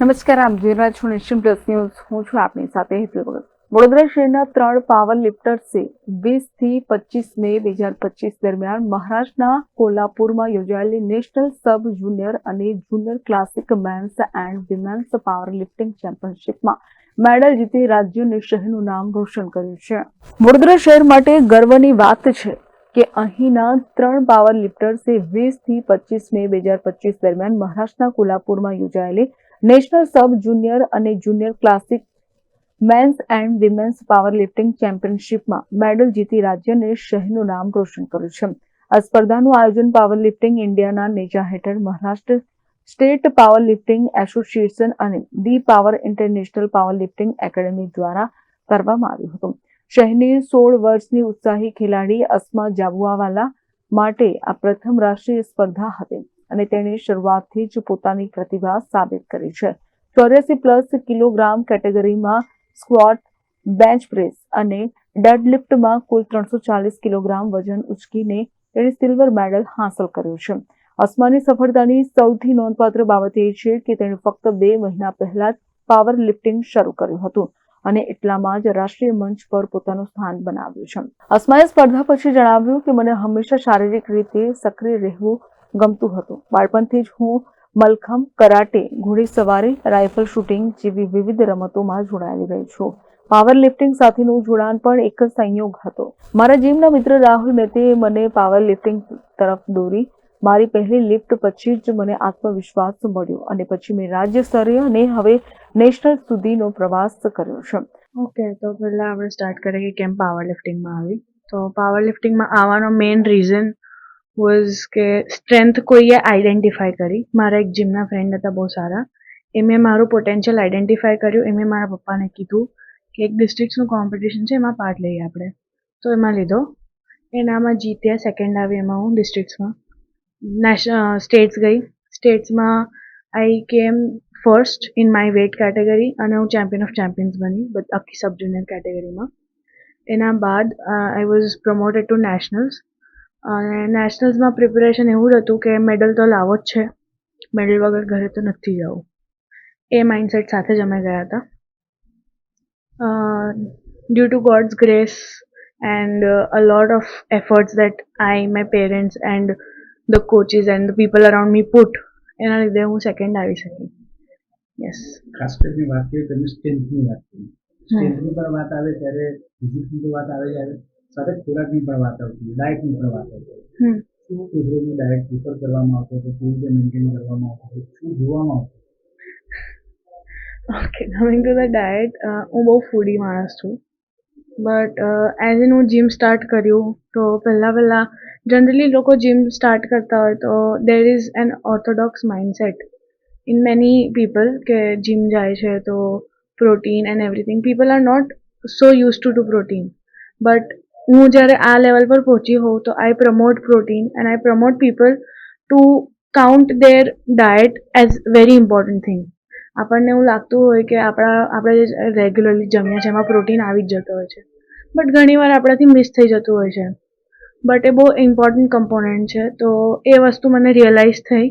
નમસ્કાર, આપ જોઈ રહ્યા છો નેશન પ્લસ ન્યૂઝ. હું છું આપની સાથે હેતુ વડોદરા શહેરના ત્રણ પાવર લિફ્ટર્સે વીસથી પચીસ મે બે હજાર પચીસ દરમિયાન મહારાષ્ટ્રના કોલ્હાપુરમાં યોજાયેલી નેશનલ સબ જુનિયર અને junior classic men's and women's power lifting ચેમ્પિયનશિપમાં medal જીતી રાજ્ય અને શહેરનું નામ રોશન કર્યું છે. વડોદરા શહેર માટે ગર્વની વાત છે કે અહીંના ત્રણ પાવર લિફ્ટર્સે વીસથી પચીસ મે બે હજાર પચીસ દરમિયાન મહારાષ્ટ્રના કોલ્હાપુરમાં યોજાયેલી નેશનલ સબ જુનિયર અને junior classic men's and women's power lifting ચેમ્પિયનશિપમાં medal જીતી રાજ્યને શહેરનું નામ રોશન કર્યું છે. આ સ્પર્ધાનું આયોજન પાવર લિફ્ટિંગ ઇન્ડિયાના નેજા હેઠળ Maharashtra state power lifting association અને the power international power lifting academy દ્વારા કરવામાં આવ્યું હતું. શહેરની સોળ વર્ષની ઉત્સાહી ખેલાડી અસ્મા જાબુઆવાલા માટે આ પ્રથમ રાષ્ટ્રીય સ્પર્ધા હતી. અને તેણે શરૂઆતથી જ પોતાની પ્રતિભા સાબિત કરી છે. ચોર્યાસી પ્લસ કિલોગ્રામ કેટેગરીમાં સ્ક્વોટ, બેન્ચ પ્રેસ અને ડેડલિફ્ટમાં કુલ ત્રણસો ચાલીસ કિલોગ્રામ વજન ઉચકીને તેણે સિલ્વર મેડલ હાંસલ કર્યો છે. અસ્માની સફળતાની સૌથી નોંધપાત્ર બાબત એ છે કે તેણે ફક્ત બે મહિના પહેલા જ પાવર લિફ્ટિંગ શરૂ કર્યું હતું અને એટલામાં જ રાષ્ટ્રીય મંચ પર પોતાનું સ્થાન બનાવ્યું છે. અસ્માએ સ્પર્ધા પછી જણાવ્યું કે મને હંમેશા શારીરિક રીતે સક્રિય રહેવું ગમતું હતું. બાળપણથી જ હું મલખમ કરાટે ઘોડેસવારી રાઇફલ શૂટિંગ જેવી વિવિધ રમતોમાં જોડાયેલી રહી છું. પાવર લિફ્ટિંગ સાથેનું જોડાણ પણ એક સંયોગ હતો. મારા જીમના મિત્ર રાહુલ મહેતે મને પાવર લિફ્ટિંગ તરફ દોરી. મારી પહેલી લિફ્ટ પછી જ મને આત્મવિશ્વાસ મળ્યો અને પછી મેં રાજ્ય સ્તરીય અને હવે નેશનલ સુધીનો પ્રવાસ કર્યો છે. ઓકે, તો પહેલાં આપણે સ્ટાર્ટ કરીએ કેમ પાવર લિફ્ટિંગમાં આવી? તો પાવર લિફ્ટિંગમાં આવવાનો મેઇન રીઝન વોઝ કે સ્ટ્રેન્થ કોઈએ આઈડેન્ટિફાય કરી. મારા એક જીમના ફ્રેન્ડ હતા, બહુ સારા. એમણે મારું પોટેન્શિયલ આઈડેન્ટિફાય કર્યું. એમણે મારા પપ્પાને કીધું કે એક ડિસ્ટ્રિક્ટનું કોમ્પિટિશન છે, એમાં પાર્ટ લઈએ આપણે. તો એમાં લીધો. એનામાં જીત્યા સેકન્ડ આવી એમાં હું ડિસ્ટ્રિક્ટ્સમાં નેશનલ સ્ટેટ્સ ગઈ. સ્ટેટ્સમાં I came first in my weight category અને હું ચેમ્પિયન ઓફ ચેમ્પિયન્સ બની આખી સબ જુનિયર કેટેગરીમાં એના બાદ I was promoted to nationals અને નેશનલ્સમાં પ્રિપેરેશન એવું જ હતું કે મેડલ તો લાવો જ છે. મેડલ વગર ઘરે તો નથી જવું. એ માઇન્ડસેટ સાથે જ અમે ગયા હતા. Due to God's grace and a lot of efforts that I my parents and the coaches and the people around me put એના લીધે હું સેકન્ડ આવી શકી. યસ ખાસ કરીને વાત કરીએ તમે સ્ટ્રેન્થની વાત કરી સ્ટ્રેન્થની પણ વાત આવે ત્યારે ફિઝિક્સની વાત આવે ત્યારે સાથે ખોરાકની પણ વાત આવતી ડાયટની પણ વાત આવતી શું કુદરતની ડાયટ પ્રિફર કરવામાં આવતો હતો કેવી રીતે મેન્ટેન કરવામાં આવતો હતો શું જોવામાં આવતું okay coming to the diet હું બહુ ફૂડી માણસ છું. બટ એઝ ઇન હું જીમ સ્ટાર્ટ કર્યું તો પહેલાં પહેલાં જનરલી લોકો જીમ સ્ટાર્ટ કરતા હોય તો there is an orthodox mindset in many people કે જીમ જાય છે તો protein and everything people are not so use to to protein but હું જ્યારે આ લેવલ પર પહોંચી હોઉં તો I promote protein and I promote people to count their diet as very important thing આપણને એવું લાગતું હોય કે આપણા, આપણે જે રેગ્યુલરલી જમીએ છીએ, એમાં પ્રોટીન આવી જ જતો હોય છે. બટ ઘણીવાર આપણાથી મિસ થઈ જતું હોય છે. બટ એ બહુ ઇમ્પોર્ટન્ટ કમ્પોનન્ટ છે. તો એ વસ્તુ મને રિયલાઇઝ થઈ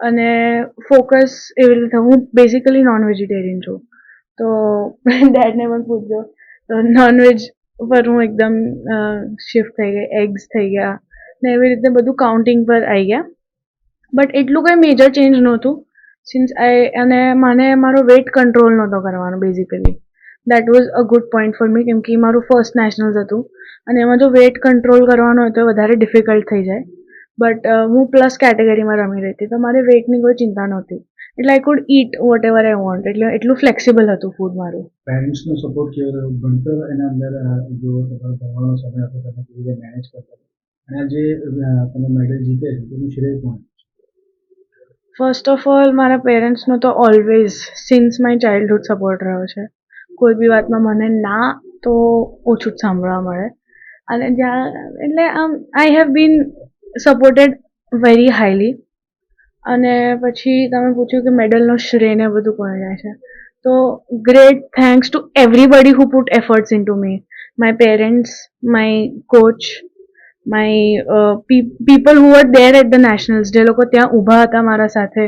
અને ફોકસ એવી રીતે હું બેઝિકલી નોન વેજીટેરિયન છું. તો ડેડને પણ પૂછજો. તો નોનવેજ હું એકદમ શિફ્ટ થઈ ગઈ એગ્સ થઈ ગયા ને એવી રીતે બધું કાઉન્ટિંગ પર આવી ગયા. બટ એટલું કંઈ મેજર ચેન્જ નહોતું સિન્સ આઈ અને મને મારો વેટ કંટ્રોલ નહોતો કરવાનો basically that was a good point for me કેમ કે મારું ફર્સ્ટ નેશનલ્સ હતું. અને એમાં જો વેટ કંટ્રોલ કરવાનો હોય તો વધારે ડિફિકલ્ટ થઈ જાય. બટ હું પ્લસ કેટેગરીમાં રમી રહી હતી, તો મારે વેટની કોઈ ચિંતા નહોતી. એટલે I could eat whatever I want એટલે એટલું ફ્લેક્સિબલ હતું ફૂડ મારું. પેરેન્ટ્સનો સપોર્ટ કેવો રહ્યો ભણતર એના અંદર જો તમારો ભણવાનો સમય હતો તમે કેવી રીતે મેનેજ કરતા અને જે તમે મેડલ જીતે તેનું શ્રેય કોણ ફર્સ્ટ ઓફ ઓલ મારા પેરેન્ટ્સનો તો always since my childhood support રહ્યો છે. કોઈ બી વાતમાં મને ના તો ઓછું જ સાંભળવા મળે. અને જ્યાં એટલે આમ I have been supported very highly અને પછી તમે પૂછ્યું કે મેડલનો શ્રેય ને બધું કોને જાય છે. તો great thanks to everybody who put efforts into me my parents my coach my people who are there at the nationals જે લોકો ત્યાં ઊભા હતા મારા સાથે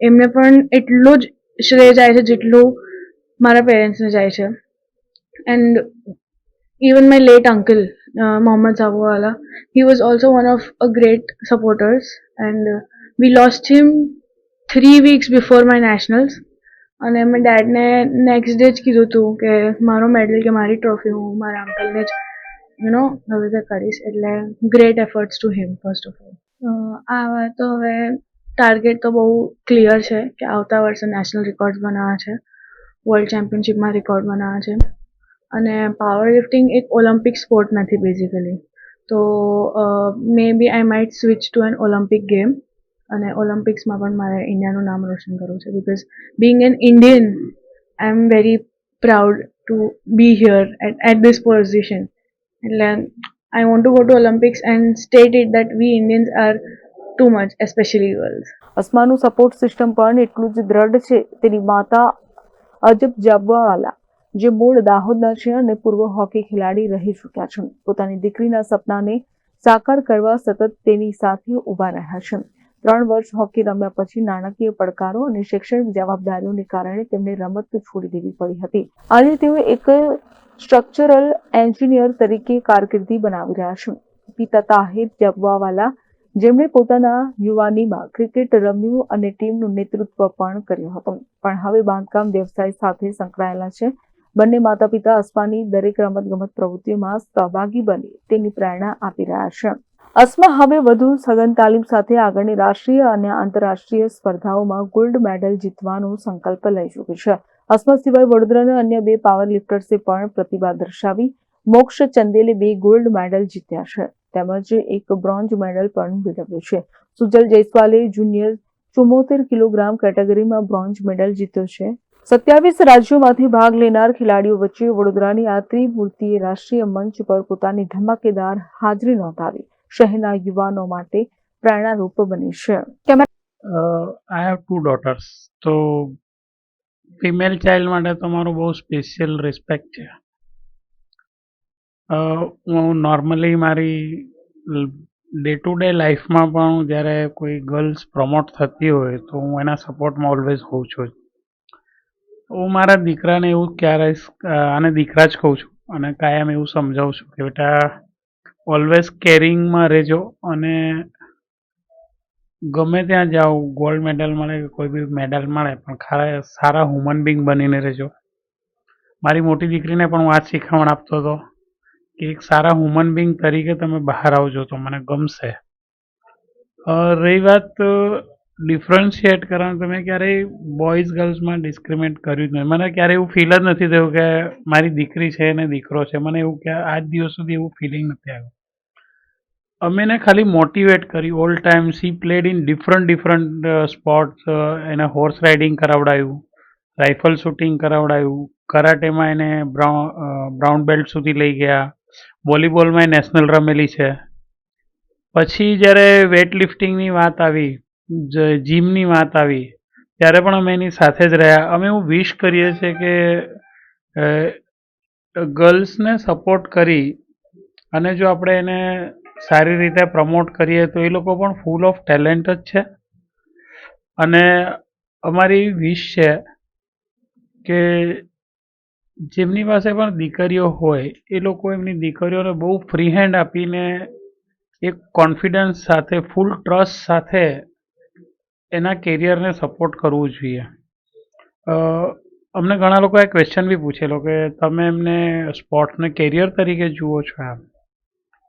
એમને પણ એટલો જ શ્રેય જાય છે જેટલું મારા પેરેન્ટ્સને જાય છે. And even my late uncle Mohammed Sabuwala he was also one of a great supporters supporters, and lost him three weeks before my nationals અને મેં ડેડને નેક્સ્ટ ડે જ કીધું હતું કે મારો મેડલ કે મારી ટ્રોફી હું મારા અંકલને જ યુ નો હવે તો કરીશ. એટલે great efforts to him first of all આ તો હવે ટાર્ગેટ તો બહુ ક્લિયર છે કે આવતા વર્ષે નેશનલ રેકોર્ડ્સ બનાવવા છે. વર્લ્ડ ચેમ્પિયનશિપમાં રેકોર્ડ બનાવવા છે. અને પાવર લિફ્ટિંગ એક ઓલિમ્પિક સ્પોર્ટ નથી બેઝિકલી તો maybe I might switch to an Olympic game અને ઓલિમ્પિક્સમાં પણ મારે ઇન્ડિયાનું નામ રોશન કરવું છે. Because being an Indian I am very proud to be here at at this position એટલે I want to go to Olympics and state it that we Indians are too much especially girls અસ્માનું support system પણ એટલું જ દ્રઢ છે. તેની માતા અજબ જાબવાવાલા, જે મૂળ દાહોદના છે અને પૂર્વ હોકી ખેલાડી રહી ચૂક્યા છે. પોતાની દીકરીના સપનાને સાકાર કરવા સતત તેની સાથે ઊભા રહ્યા છે. ત્રણ વર્ષ હોકી રમ્યા પછી નાણાકીય પડકારો અને શૈક્ષણિક જવાબદારીઓને કારણે તેમને રમત છોડી દેવી પડી હતી. આજે તેઓ એક સ્ટ્રક્ચરલ એન્જિનિયર તરીકે કારકિર્દી બનાવી રહ્યા છે. પિતા તાહિર જબવાવાલા જેમણે પોતાના યુવાનીમાં ક્રિકેટ રમ્યું અને ટીમનું નેતૃત્વ પણ કર્યું હતું. પણ હવે બાંધકામ વ્યવસાય સાથે સંકળાયેલા છે. બંને માતા પિતા અસ્માની દરેક રમતગમત પ્રવૃત્તિમાં સહભાગી બની તેની પ્રેરણા આપી રહ્યા છે. અસ્મા હવે વધુ સઘન તાલીમ સાથે આગળની રાષ્ટ્રીય અને આંતરરાષ્ટ્રીય સ્પર્ધાઓમાં ગોલ્ડ મેડલ જીતવાનો સંકલ્પ લઈ ચૂકી છે. અસ્મા સિવાય વડોદરાના અન્ય બે પાવર લિફ્ટર્સે પણ પ્રતિભા દર્શાવી મોક્ષ ચંદેલે બે ગોલ્ડ મેડલ જીત્યા છે. તેમજ એક બ્રોન્ઝ મેડલ પણ મેળવ્યો છે. સુજલ જયસ્વાલે જુનિયર ચુમ્મોતેર કિલોગ્રામ કેટેગરીમાં બ્રોન્ઝ મેડલ જીત્યો છે. સત્યાવીસ રાજ્યોમાંથી ભાગ લેનાર ખેલાડીઓ વચ્ચે વડોદરાની આ ત્રિમૂર્તિએ રાષ્ટ્રીય મંચ પર પોતાની ધમાકેદાર હાજરી નોંધાવી. શહેરના યુવાનો માટે પ્રેરણારૂપ બની છે. I have two daughters. તો ફિમેલ ચાઇલ્ડ માટે તો મારું બહુ સ્પેશિયલ રિસ્પેક્ટ છે. હું નોર્મલી મારી ડે ટુ ડે લાઈફમાં પણ હું જ્યારે કોઈ ગર્લ્સ પ્રમોટ થતી હોય તો હું એના સપોર્ટમાં ઓલવેઝ હોઉં છું. હું મારા દીકરાને એવું ક્યારે, આને દીકરા જ કહું છું અને કાયમ એવું સમજાવું છું કે બેટા ઓલવેઝ કેરિંગમાં રહેજો અને ગમે ત્યાં જાઓ ગોલ્ડ મેડલ મળે કે કોઈ બી મેડલ મળે, પણ ખરા સારા હ્યુમન બિંગ બનીને રહેજો. મારી મોટી દીકરીને પણ હું આ શીખવણ આપતો હતો કે એક સારા હ્યુમન બિંગ તરીકે તમે બહાર આવજો તો મને ગમશે. રહી વાત ડિફરન્શિએટ કરવાનું તમે ક્યારેય બોયઝ ગર્લ્સમાં ડિસ્ક્રિમિનેટ કર્યું જ નથી મને ક્યારેય એવું ફીલ જ નથી થયું કે મારી દીકરી છે અને દીકરો છે. મને એવું કે આજ દિવસ સુધી એવું ફિલિંગ નથી આવ્યું. અમે એને ખાલી મોટિવેટ કરી all time she played in different different sports એને હોર્સ રાઇડિંગ કરાવડાવ્યું રાઇફલ શૂટિંગ કરાવડાવ્યું કરાટેમાં એને બ્રાઉન બ્રાઉન બેલ્ટ સુધી લઈ ગયા. વોલીબોલમાં એ નેશનલ રમેલી છે. પછી જ્યારે વેટ લિફ્ટિંગની વાત આવી જીમની વાત આવી, ત્યારે પણ અમે એની સાથે જ રહ્યા. અમે એવું વિશ કરીએ છીએ કે ગર્લ્સને સપોર્ટ કરી અને જો આપણે એને સારી રીતે પ્રમોટ કરીએ તો એ લોકો પણ ફૂલ ઓફ ટેલેન્ટ જ છે. અને અમારી વિશ છે કે જેમની પાસે પણ દીકરીઓ હોય, એ લોકો એમની દીકરીઓને બહુ ફ્રી હેન્ડ આપીને એક કોન્ફિડન્સ સાથે ફૂલ ટ્રસ્ટ સાથે એના કેરિયરને સપોર્ટ કરવું જોઈએ. અમને ઘણા લોકોએ ક્વેશ્ચન બી પૂછેલો કે તમે એમને સ્પોર્ટ્સને કેરિયર તરીકે જુઓ છો એમ.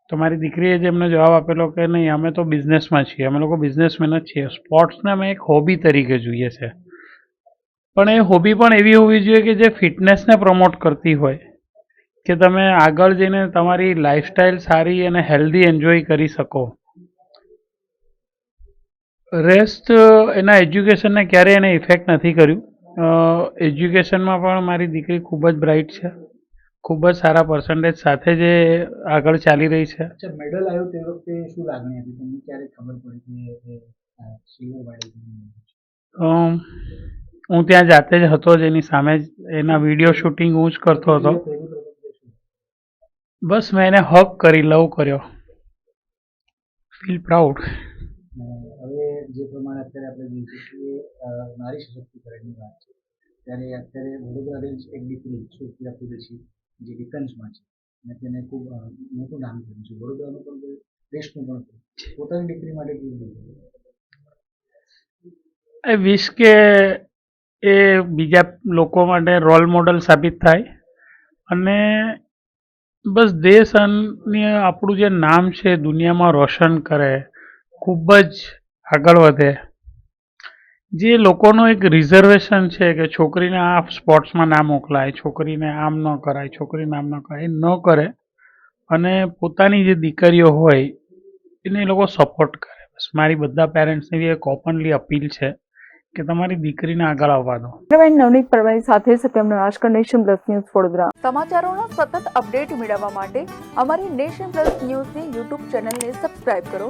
તો મારી દીકરીએ જે એમને જવાબ આપેલો કે નહીં, અમે તો બિઝનેસમાં છીએ, અમે લોકો બિઝનેસમેન જ છીએ. સ્પોર્ટ્સને અમે એક હોબી તરીકે જોઈએ છે. પણ એ હોબી પણ એવી હોવી જોઈએ કે જે ફિટનેસને પ્રમોટ કરતી હોય. કે તમે આગળ જઈને તમારી લાઈફસ્ટાઈલ સારી અને હેલ્ધી એન્જોય કરી શકો. રેસ્ટ એના એજ્યુકેશનને ક્યારેય એને ઇફેક્ટ નથી કર્યું. એજ્યુકેશનમાં પણ મારી દીકરી ખૂબ જ બ્રાઇટ છે. ખૂબ જ સારા પર્સન્ટેજ સાથે જે આગળ ચાલી રહી છે. મેડલ આવ્યો તે વખતે શું લાગણી હતી તમને? ક્યારે ખબર પડી હું ત્યાં જાતે જ હતો જ એની સામે જ એના વીડિયો શૂટિંગ હું જ કરતો હતો. બસ મેં એને હક કરી લવ કર્યો. ફીલ પ્રાઉડ હવે જે પ્રમાણે અત્યારે આપણે જોઈએ છીએ નારી સશક્તિકરણની વાત છે, ત્યારે અત્યારે વડોદરા રેન્જ એક દીકરી સુપ્રિયા કુરેશી જે ડિફેન્સમાં છે, અને તેને ખૂબ મોટું નામ કર્યું છે. વડોદરાનું પણ દેશનું પણ પોતાની દીકરી માટે કેવું એ વિશ કે એ બીજા લોકો માટે રોલ મોડલ સાબિત થાય. અને બસ દેશ અને આપણું જે નામ છે, દુનિયામાં રોશન કરે ખૂબ જ આગળ વધે. જે લોકોનો એક રિઝર્વેશન છે કે છોકરીને આ સ્પોર્ટ્સમાં ના મોકલાય છોકરીને આમ ન કરાય છોકરીને આમ ન કરાય એ ન કરે અને પોતાની જે દીકરીઓ હોય એને એ લોકો સપોર્ટ કરે. બસ મારી બધા પેરેન્ટ્સની બી એક ઓપનલી અપીલ છે કે તમારી દીકરીને આગળ આવવા દો. નવનીત પરમારી સાથે Satyam Nashkar nation plus news Vadodara. સમાચારોનો સતત અપડેટ મેળવવા માટે અમારી નેશન પ્લસ ન્યૂઝની યુટ્યુબ ચેનલને સબસ્ક્રાઇબ કરો.